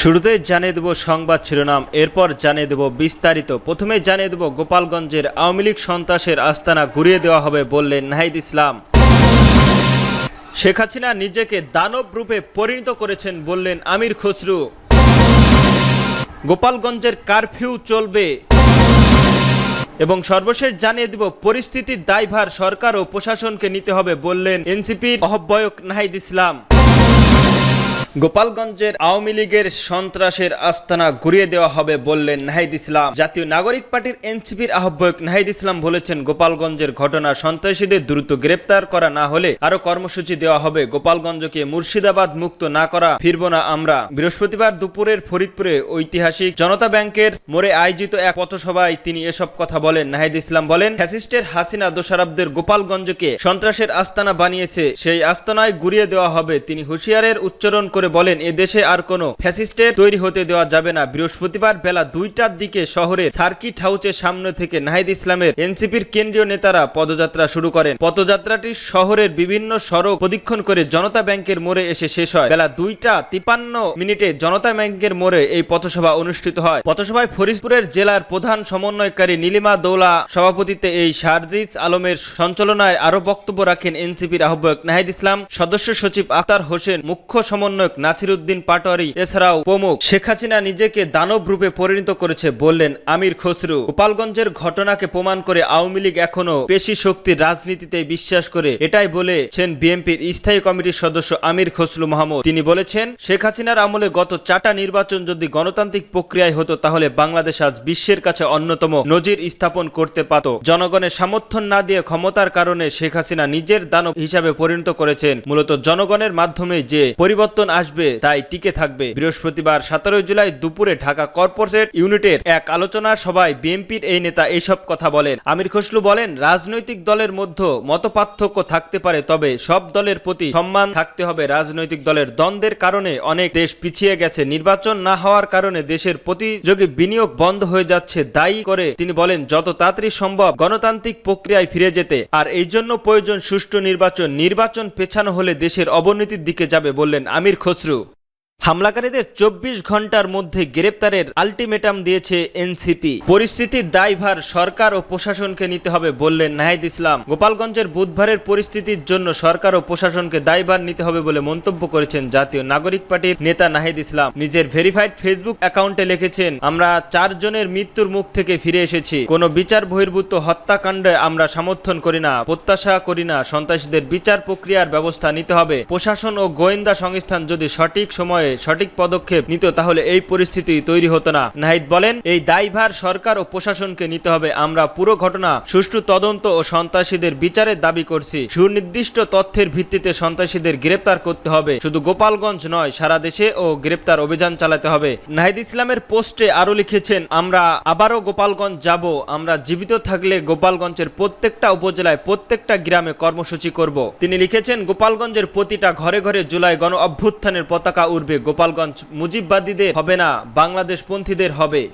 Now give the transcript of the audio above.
শুরুতে জানিয়ে দেব সংবাদ শিরোনাম, এরপর জানিয়ে দেব বিস্তারিত। প্রথমে জানিয়ে দেব গোপালগঞ্জের আওয়ামী লীগ সন্ত্রাসের আস্তানা ঘুরিয়ে দেওয়া হবে বললেন নাহিদ ইসলাম। শেখ হাসিনা নিজেকে দানব রূপে পরিণত করেছেন বললেন আমির খসরু। গোপালগঞ্জের কারফিউ চলবে। এবং সর্বশেষ জানিয়ে দিব পরিস্থিতির দায়ভার সরকার ও প্রশাসনকে নিতে হবে বললেন এনসিপির আহ্বায়ক নাহিদ ইসলাম। গোপালগঞ্জের আওয়ামী লীগের সন্ত্রাসের আস্তানা ঘুরিয়ে দেওয়া হবে বললেন নাহিদ ইসলাম। জাতীয় নাগরিক পার্টির এনসিপির আহ্বায়ক নাহিদ ইসলাম বলেছেন, গোপালগঞ্জের ঘটনা সন্ত্রাসীদের দ্রুত গ্রেপ্তার করা না হলে আরও কর্মসূচি দেওয়া হবে। গোপালগঞ্জকে মুর্শিদাবাদ মুক্ত না করা ফিরব না আমরা। বৃহস্পতিবার দুপুরের ফরিদপুরে ঐতিহাসিক জনতা ব্যাংকের মোড়ে আয়োজিত এক পথসভায় তিনি এসব কথা বলেন। নাহিদ ইসলাম বলেন, ফ্যাসিস্টের হাসিনা দোষারবদের গোপালগঞ্জকে সন্ত্রাসের আস্তানা বানিয়েছে। সেই আস্তানায় ঘুরিয়ে দেওয়া হবে। তিনি হুঁশিয়ারের উচ্চারণ করে বলেন, এ দেশে আর কোনো ফ্যাসিস্টের তৈরি হতে দেওয়া যাবে না। বৃহস্পতিবার বেলা দুইটার দিকে শহরের সার্কিট হাউসের সামনে থেকে নাহিদ ইসলামের এনসিপির কেন্দ্রীয় নেতারা পদযাত্রা শুরু করেন। পদযাত্রাটি শহরের বিভিন্ন সড়ক প্রদীক্ষণ করে জনতা ব্যাংকের মোড়ে এসে শেষ হয়। বেলা দুইটা তিপান্ন মিনিটে জনতা ব্যাংকের মোড়ে এই পথসভা অনুষ্ঠিত হয়। পথসভায় ফরিদপুরের জেলার প্রধান সমন্বয়কারী নীলিমা দৌলা সভাপতিত্বে এই শারজিজ আলমের সঞ্চালনায় আরও বক্তব্য রাখেন এনসিপির আহ্বায়ক নাহিদ ইসলাম। সদস্য সচিব আখতার হোসেন, মুখ্য সমন্বয়ক নাছির উদ্দিন পাটোয়ারি, এছাড়াও প্রমুখ। শেখ হাসিনা নিজেকে দানব রূপে পরিণত করেছে বললেন আমির খসরু। গোপালগঞ্জের ঘটনাকে প্রমাণ করে আওয়ামী লীগ এখনও পেশি শক্তির রাজনীতিতে বিশ্বাস করে। এটাই বলেছেন বিএনপির স্থায়ী কমিটির সদস্য আমির খসরু মাহমুদ। তিনি বলেছেন, শেখ হাসিনার আমলে গত চারটা নির্বাচন যদি গণতান্ত্রিক প্রক্রিয়ায় হতো, তাহলে বাংলাদেশ আজ বিশ্বের কাছে অন্যতম নজির স্থাপন করতে পারত। জনগণের সমর্থন না দিয়ে ক্ষমতার কারণে শেখ হাসিনা নিজের দানব হিসাবে পরিণত করেছেন। মূলত জনগণের মাধ্যমে যে পরিবর্তন আসবে, তাই টিকে থাকবে। বৃহস্পতিবার সতেরোই জুলাই দুপুরে ঢাকা কর্পোরেট ইউনিটের এক আলোচনা সভায় বিএনপির এই নেতা এইসব কথা বলেন। আমির খসরু বলেন, রাজনৈতিক দলের মধ্যে মতপার্থক্য থাকতে পারে, তবে সব দলের প্রতি সম্মান থাকতে হবে। রাজনৈতিক দলের দ্বন্দ্বের কারণে অনেক দেশ পিছিয়ে গেছে। নির্বাচন না হওয়ার কারণে দেশের প্রতিযোগী বিনিয়োগ বন্ধ হয়ে যাচ্ছে। দায়ী করে তিনি বলেন, যত তাড়াতাড়ি সম্ভব গণতান্ত্রিক প্রক্রিয়ায় ফিরে যেতে, আর এই জন্য প্রয়োজন সুষ্ঠু নির্বাচন। নির্বাচন পেছানো হলে দেশের অবনতির দিকে যাবে বললেন আমির খসরু। হামলাকারীদের চব্বিশ ঘণ্টার মধ্যে গ্রেপ্তারের আলটিমেটাম দিয়েছে এনসিপি। পরিস্থিতির দায়ভার সরকার ও প্রশাসনকে নিতে হবে বললেন নাহিদ ইসলাম। গোপালগঞ্জের বুধবারের পরিস্থিতির জন্য সরকার ও প্রশাসনকে দায়ভার নিতে হবে বলে মন্তব্য করেছেন জাতীয় নাগরিক পার্টির নেতা নাহিদ ইসলাম। নিজের ভেরিফাইড ফেসবুক অ্যাকাউন্টে লিখেছেন, আমরা চারজনের মৃত্যুর মুখ থেকে ফিরে এসেছি। কোনো বিচার বহির্ভূত হত্যাকাণ্ডে আমরা সমর্থন করি না, প্রত্যাশা করি না। সন্ত্রাসীদের বিচার প্রক্রিয়ার ব্যবস্থা নিতে হবে। প্রশাসন ও গোয়েন্দা সংস্থান যদি সঠিক সময়ে সঠিক পদক্ষেপ নিত তাহলে এই পরিস্থিতি তৈরি হতো না। নাহিদ বলেন, এই দায়ভার সরকার ও প্রশাসনকে নিতে হবে। আমরা পুরো ঘটনা, সুষ্ঠু তদন্ত ও সন্ত্রাসীদের বিচারের দাবি করছি। সুনির্দিষ্ট তথ্যের ভিত্তিতে সন্ত্রাসীদের গ্রেপ্তার করতে হবে। শুধু গোপালগঞ্জ নয়, সারা দেশে ও গ্রেপ্তার অভিযান চালাতে হবে। নাহিদ ইসলামের পোস্টে আরও লিখেছেন, আমরা আবারও গোপালগঞ্জ যাব। আমরা জীবিত থাকলে গোপালগঞ্জের প্রত্যেকটা উপজেলায় প্রত্যেকটা গ্রামে কর্মসূচি করব। তিনি লিখেছেন, গোপালগঞ্জের প্রতিটা ঘরে ঘরে জুলাই গণ অভ্যুত্থানের পতাকা উঠবে গোপালগঞ্জ মুজিববাদীদের হবে না বাংলাদেশপন্থীদের হবে।